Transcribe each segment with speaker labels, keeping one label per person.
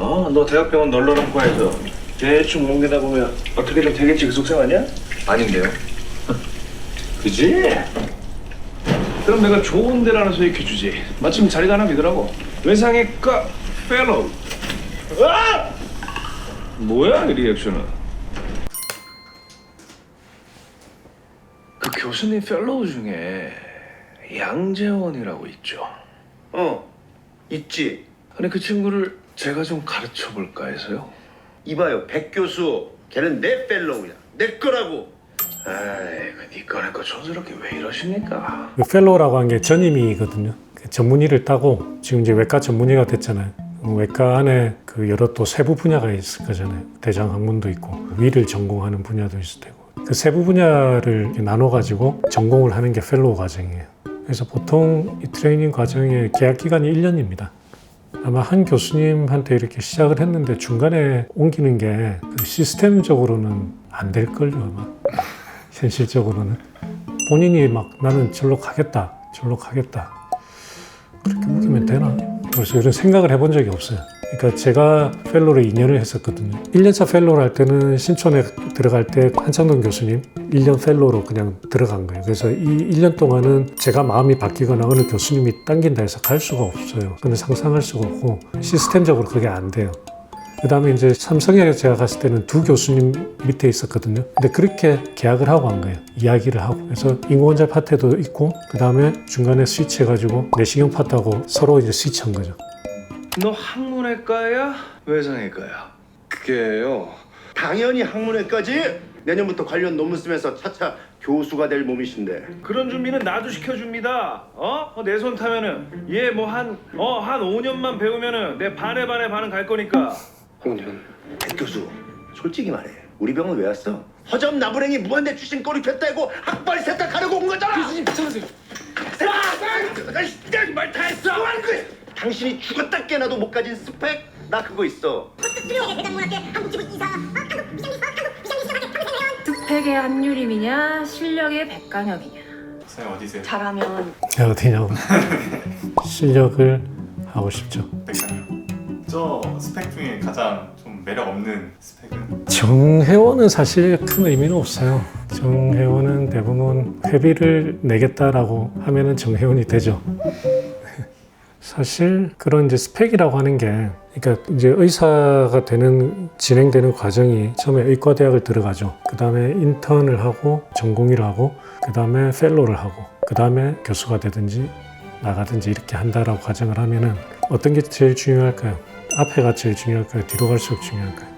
Speaker 1: 어, 너 대학병원 널널한 과에서 대충 옮기다 보면 어떻게든 되겠지 그 속셈 아니야?
Speaker 2: 아닌데요.
Speaker 1: 그지? 그럼 내가 좋은 데라는 소개해 주지. 마침 자리가 하나 비더라고. 외상외과 펠로우. 아! 뭐야 이 리액션은? 그 교수님 펠로우 중에 양재원이라고 있죠.
Speaker 2: 어, 있지.
Speaker 1: 아니 그 친구를 제가 좀 가르쳐 볼까 해서요.
Speaker 2: 이봐요, 백 교수. 걔는 내 펠로우야. 내 거라고.
Speaker 1: 아이, 그 니꺼 내꺼 촌스럽게 왜 이러십니까?
Speaker 3: 그 펠로우라고 한 게 전임이거든요. 그 전문의를 따고 지금 이제 외과 전문의가 됐잖아요. 외과 안에 그 여러 또 세부 분야가 있을 거잖아요. 대장 학문도 있고 위를 전공하는 분야도 있을 테고 그 세부 분야를 이렇게 나눠 가지고 전공을 하는 게 펠로우 과정이에요. 그래서 보통 이 트레이닝 과정의 계약 기간이 1년입니다. 아마 한 교수님한테 이렇게 시작을 했는데 중간에 옮기는 게그 시스템적으로는 안 될걸요 아마. 현실적으로는. 본인이 막 나는 절로 가겠다 절로 가겠다. 그렇게 옮기면 되나? 그래서 이런 생각을 해본 적이 없어요 그러니까 제가 펠로를 2년을 했었거든요 1년차 펠로를 할 때는 신촌에 들어갈 때 한창동 교수님 1년 펠로로 그냥 들어간 거예요 그래서 이 1년 동안은 제가 마음이 바뀌거나 어느 교수님이 당긴다 해서 갈 수가 없어요 근데 상상할 수가 없고 시스템적으로 그게 안 돼요 그 다음에 이제 삼성에 제가 갔을 때는 두 교수님 밑에 있었거든요. 근데 그렇게 계약을 하고 한 거예요. 이야기를 하고. 그래서 인공원자 파트도 있고, 그 다음에 중간에 스위치 해가지고 내시경 파트하고 서로 이제 스위치 한 거죠.
Speaker 1: 너 학문외과야? 외상외과야?
Speaker 2: 그게요. 당연히 학문외까지 내년부터 관련 논문 쓰면서 차차 교수가 될 몸이신데.
Speaker 1: 그런 준비는 나도 시켜줍니다. 어? 내 손 타면은 얘 뭐 한 어 한 5년만 배우면은 내 반에 반에 반은 갈 거니까.
Speaker 2: 5년. 백 교수, 솔직히 말해. 우리 병원 왜 왔어? 허점 나부랭이 무한대 출신 꼬리 폈다고 학벌 세탁하려고 온 거잖아. 교수님 괜찮으세요? 말다 했어. 뭐하는 거야? 당신이 죽었다 깨나도 못 가진 스펙? 나 그거 있어.
Speaker 4: 스펙의 한유림이냐 실력의 백강혁이냐
Speaker 5: 선생님 어디세요?
Speaker 4: 잘하면
Speaker 3: 야, 어디냐고. 실력을 하고 싶죠.
Speaker 5: 백상이요. 저 스펙 중에 가장 좀 매력 없는 스펙은
Speaker 3: 정회원은 사실 큰 의미는 없어요. 정회원은 대부분 회비를 내겠다라고 하면은 정회원이 되죠. 사실 그런 이제 스펙이라고 하는 게 그러니까 이제 의사가 되는 진행되는 과정이 처음에 의과대학을 들어가죠. 그 다음에 인턴을 하고 전공의를 하고 그 다음에 펠로를 하고 그 다음에 교수가 되든지 나가든지 이렇게 한다라고 가정을 하면은 어떤 게 제일 중요할까요? 앞에가 제일 중요할까요? 뒤로 갈수록 중요할까요?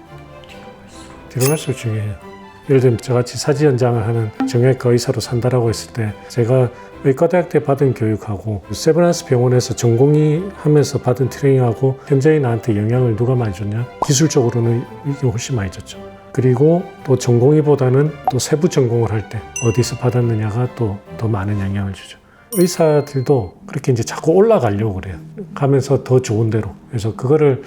Speaker 3: 뒤로 갈수록 중요해요. 예를 들면 저같이 사지 연장을 하는 정형외과 의사로 산다라고 했을 때 제가 의과대학 때 받은 교육하고 세브란스 병원에서 전공의 하면서 받은 트레이닝하고 현재의 나한테 영향을 누가 많이 줬냐? 기술적으로는 이게 훨씬 많이 줬죠. 그리고 또 전공의보다는 또 세부 전공을 할 때 어디서 받았느냐가 또 더 많은 영향을 주죠. 의사들도 그렇게 이제 자꾸 올라가려고 그래요. 가면서 더 좋은 데로. 그래서 그거를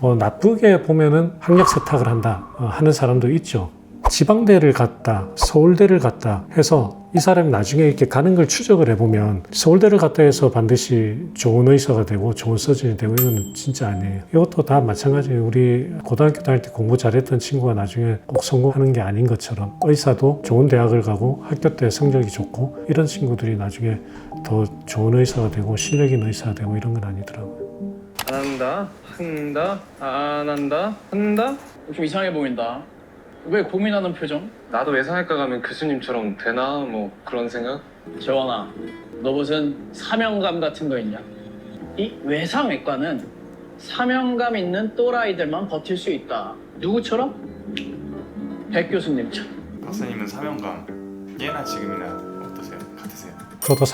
Speaker 3: 뭐 나쁘게 보면은 학력 세탁을 한다 어, 하는 사람도 있죠. 지방대를 갔다, 서울대를 갔다 해서 이 사람이 나중에 이렇게 가는 걸 추적을 해보면 서울대를 갔다 해서 반드시 좋은 의사가 되고 좋은 서진이 되고 이건 진짜 아니에요. 이것도 다 마찬가지예요. 우리 고등학교 다닐 때 공부 잘했던 친구가 나중에 꼭 성공하는 게 아닌 것처럼 의사도 좋은 대학을 가고 학교 때 성적이 좋고 이런 친구들이 나중에 더 좋은 의사가 되고 실력 있는 의사가 되고 이런 건 아니더라고요.
Speaker 6: 안 한다, 한다, 안 한다, 한다. 좀 이상해 보인다. 왜 고민하는 표정?
Speaker 7: 나도 외상외과 가면 교수님처럼 되나 뭐 그런 생각?
Speaker 6: 재원아, 너 무슨 사명감 같은 거 있냐? 이 외상외과는 사명감 있는 또라이들만 버틸 수 있다. 누구처럼? 백 교수님처럼.
Speaker 5: 박사님은 사명감 예나 지금이나?
Speaker 3: 저도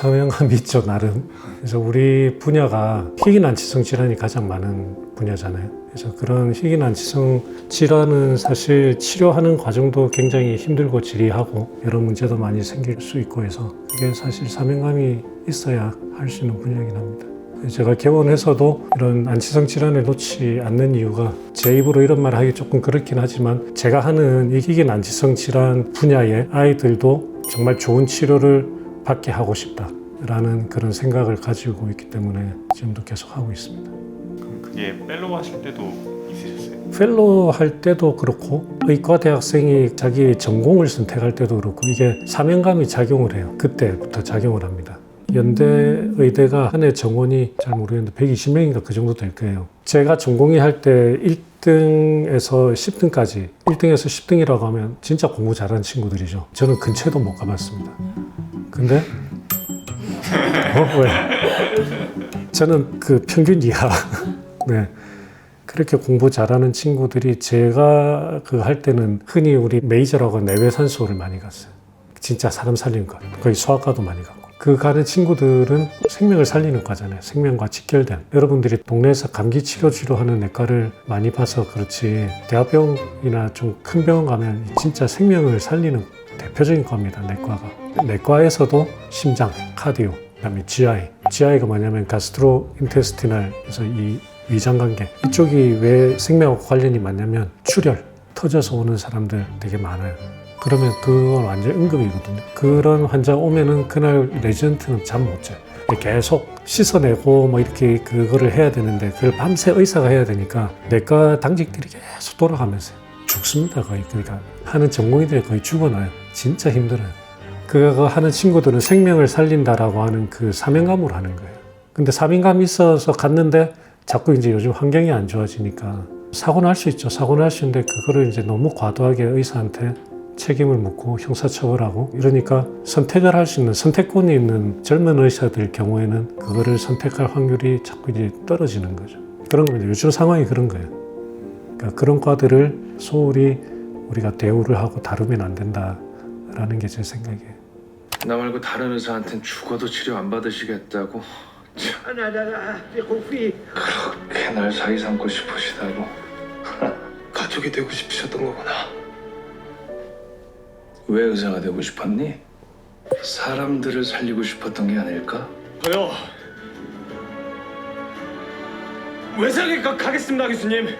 Speaker 3: 있죠 나름. 그래서 우리 분야가 희귀난치성 질환이 가장 많은 분야잖아요. 그래서 그런 희귀난치성 질환은 사실 치료하는 과정도 굉장히 힘들고 지리하고 여러 문제도 많이 생길 수 있고 해서 그게 사실 사명감이 있어야 할 수 있는 분야이긴 합니다. 제가 개원해서도 이런 안치성 질환을 놓지 않는 이유가 제 입으로 이런 말 하기 조금 그렇긴 하지만 제가 하는 이 희귀 난치성 질환 분야의 아이들도 정말 좋은 치료를 받게 하고 싶다라는 그런 생각을 가지고 있기 때문에 지금도 계속 하고 있습니다.
Speaker 5: 그럼 그게 펠로우 하실 때도 있으셨어요?
Speaker 3: 펠로 할 때도 그렇고 의과 대학생이 자기 전공을 선택할 때도 그렇고 이게 사명감이 작용을 해요. 그때부터 작용을 합니다. 연대 의대가 한 해 정원이 잘 모르겠는데 120명인가 그 정도 될 거예요. 제가 전공의 할때 1등에서 10등까지 1등에서 10등이라고 하면 진짜 공부 잘하는 친구들이죠. 저는 근처에도 못 가봤습니다. 근데 어, 왜? 저는 그 평균 이하. 네. 그렇게 공부 잘하는 친구들이 제가 그 할 때는 흔히 우리 메이저라고 내외 산소를 많이 갔어요. 진짜 사람 살리는 거. 거의 수학과도 많이 갔고. 그 가는 친구들은 생명을 살리는 과잖아요. 생명과 직결된. 여러분들이 동네에서 감기 치료 치료하는 내과를 많이 봐서 그렇지. 대학병이나 좀 큰 병원 가면 진짜 생명을 살리는 대표적인 과입니다. 내과가. 내과에서도 심장, 카디오, 그다음에 GI. GI가 뭐냐면 가스트로 인테스티널 그래서 이 위장 관계 이쪽이 왜 생명하고 관련이 많냐면 출혈 터져서 오는 사람들 되게 많아요. 그러면 그건 완전 응급이거든요. 그런 환자 오면은 그날 레지던트는 잠 못 자요. 계속 씻어내고 뭐 이렇게 그거를 해야 되는데 그걸 밤새 의사가 해야 되니까 내과 당직들이 계속 돌아가면서 죽습니다 거의 그러니까 하는 전공의들이 거의 죽어나요. 진짜 힘들어요. 그거 하는 친구들은 생명을 살린다라고 하는 그 사명감으로 하는 거예요. 근데 사명감이 있어서 갔는데 자꾸 이제 요즘 환경이 안 좋아지니까 사고는 할수 있죠. 사고는 할수 있는데 그거를 이제 너무 과도하게 의사한테 책임을 묻고 형사처벌하고 이러니까 선택을 할 수 있는 선택권이 있는 젊은 의사들 경우에는 그거를 선택할 확률이 자꾸 이제 떨어지는 거죠. 그런 겁니다. 요즘 상황이 그런 거예요. 그러니까 그런 과들을 소홀히 우리가 대우를 하고 다루면 안 된다라는 게 제 생각이에요.
Speaker 1: 나 말고 다른 의사한텐 죽어도 치료 안 받으시겠다고.
Speaker 7: 그렇게 날 자기 삼고 싶으시다고 가족이 되고 싶으셨던 거구나
Speaker 8: 왜 의사가 되고 싶었니? 사람들을 살리고 싶었던 게 아닐까?
Speaker 1: 저요. 외상에 가, 가겠습니다, 교수님.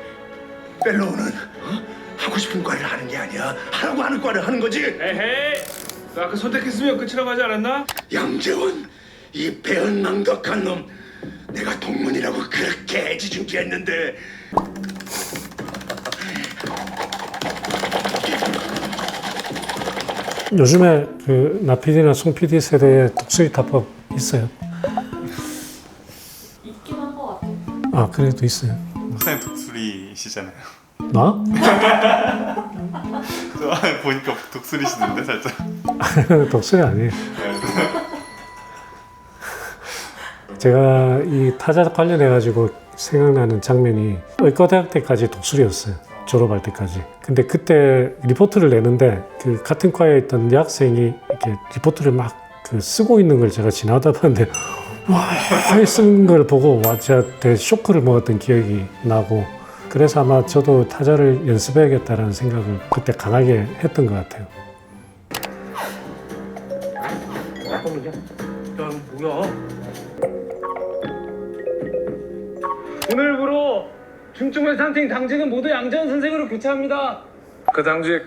Speaker 2: 펠로우는 어? 하고 싶은 과를 하는 게 아니야. 하라고 하는 과를 하는 거지.
Speaker 1: 에헤이. 너 아까 선택했으면 끝이라고 하지 않았나?
Speaker 2: 양재원 이 배은망덕한 놈 내가 동문이라고 그렇게 애지중지 했는데
Speaker 3: 요즘에 그 나피디나 송 PD 세대에 독수리 타법 있어요?
Speaker 4: 있긴 한 것 같아요.
Speaker 3: 아 그래도 있어요.
Speaker 5: 목사님 독수리시잖아요.
Speaker 3: 나?
Speaker 5: 저 안에 보니까 독수리시는데 살짝.
Speaker 3: 독수리 아니에요. 제가 이 타자 관련해 가지고 생각나는 장면이 의과대학 때까지 독수리였어요. 졸업할 때까지. 근데 그때 리포트를 내는데 그 같은 과에 있던 여학생이 이렇게 리포트를 막 그 쓰고 있는 걸 제가 지나다 봤는데 와쓴걸 보고 와 제가 되게 쇼크를 먹었던 기억이 나고 그래서 아마 저도 타자를 연습해야겠다라는 생각을 그때 강하게 했던 것 같아요.
Speaker 1: 야, 뭐야? 오늘부로 중증외 상팅 당직은 모두 양재원 선생으로 교체합니다. 그 당직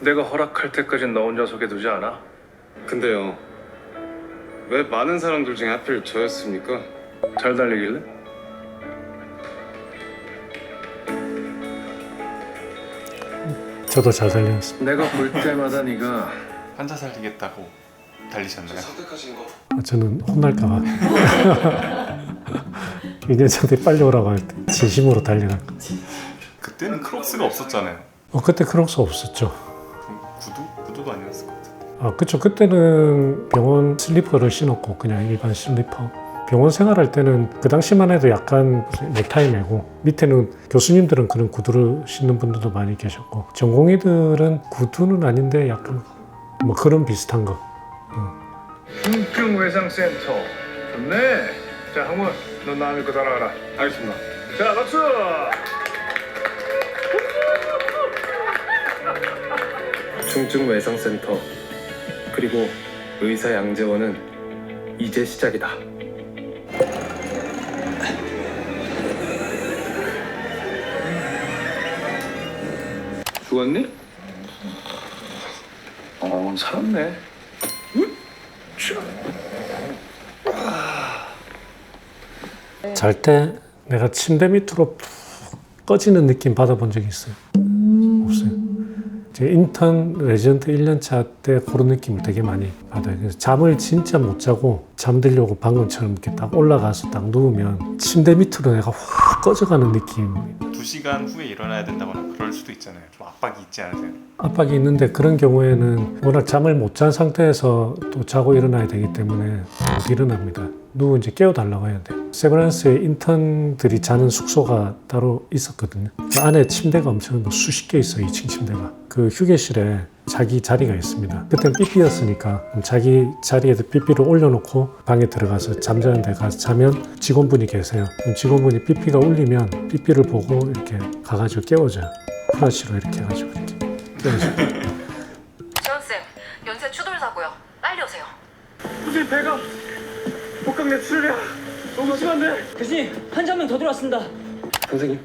Speaker 1: 내가 허락할 때까지 너 혼자 속에 두지 않아.
Speaker 7: 근데요 왜 많은 사람들 중에 하필 저였습니까?
Speaker 1: 잘 달리길래?
Speaker 3: 저도 잘 살렸습니다.
Speaker 1: 내가 볼 때마다 네가
Speaker 5: 환자 살리겠다고 달리셨나요?
Speaker 7: 선택하신 거
Speaker 3: 아, 저는 혼날까봐. 2년 전에 빨리 오라고 할 때 진심으로 달려갈 거.
Speaker 5: 그때는 크록스가 없었잖아요.
Speaker 3: 어, 그때 크록스 없었죠.
Speaker 5: 그럼 구두? 구두도 아니었을 것 같은데.
Speaker 3: 아, 그쵸. 그때는 병원 슬리퍼를 신었고 그냥 일반 슬리퍼. 병원 생활할 때는 그 당시만 해도 약간 넥타이 매고 밑에는 교수님들은 그런 구두를 신는 분들도 많이 계셨고 전공의들은 구두는 아닌데 약간 뭐 그런 비슷한 거.
Speaker 1: 중증 외상센터. 좋네. 자, 항문, 넌 나을 거 따라가라.
Speaker 7: 알겠습니다
Speaker 1: 자, 박수.
Speaker 7: 중증 외상센터 그리고 의사 양재원은 이제 시작이다
Speaker 8: 죽었니? 어, 살았네.
Speaker 3: 잘 때 내가 침대 밑으로 푹 꺼지는 느낌 받아본 적이 있어요? 없어요. 제 인턴 레지던트 1년차 때 그런 느낌을 되게 많이 받아요. 그래서 잠을 진짜 못 자고 잠들려고 방금처럼 이렇게 딱 올라가서 딱 누우면 침대 밑으로 내가 확 꺼져가는 느낌.
Speaker 5: 두 시간 후에 일어나야 된다거나 그럴 수도 있잖아요. 좀 압박이 있지 않으세요?
Speaker 3: 압박이 있는데 그런 경우에는 워낙 잠을 못 잔 상태에서 또 자고 일어나야 되기 때문에 못 일어납니다. 누구 이제 깨워달라고 해야 돼요. 세브란스에 인턴들이 자는 숙소가 따로 있었거든요. 그 안에 침대가 엄청 뭐 수십 개 있어요. 2층 침대가. 그 휴게실에 자기 자리가 있습니다. 그때는 삐삐였으니까 자기 자리에도 삐삐를 올려놓고 방에 들어가서 잠자는 데 가서 자면 직원분이 계세요. 그럼 직원분이 삐삐가 울리면 삐삐를 보고 이렇게 가가지고 깨워줘요. 프라시로 이렇게 해가지고 이렇게 깨워줘요.
Speaker 4: 재현쌤, 연쇄 추돌 사고요. 빨리 오세요.
Speaker 1: 굳이 배가 복강 내출이야. 너무 심한데.
Speaker 9: 교수님 환자 한 명 더 들어왔습니다.
Speaker 8: 선생님,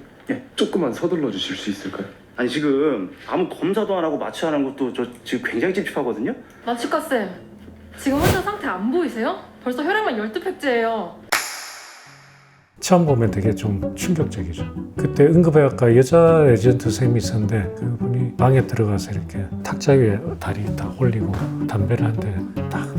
Speaker 8: 조금만 서둘러 주실 수 있을까요?
Speaker 10: 아니 지금 아무 검사도 안 하고 마취하는 것도 저 지금 굉장히 찝찝하거든요.
Speaker 4: 마취과 쌤, 지금 환자 상태 안 보이세요? 벌써 혈액만 12팩째예요.
Speaker 3: 처음 보면 되게 좀 충격적이죠. 그때 응급의학과 여자 레지던트 쌤이 있었는데 그분이 방에 들어가서 이렇게 탁자 위에 다리 딱 올리고 담배를 한 대 딱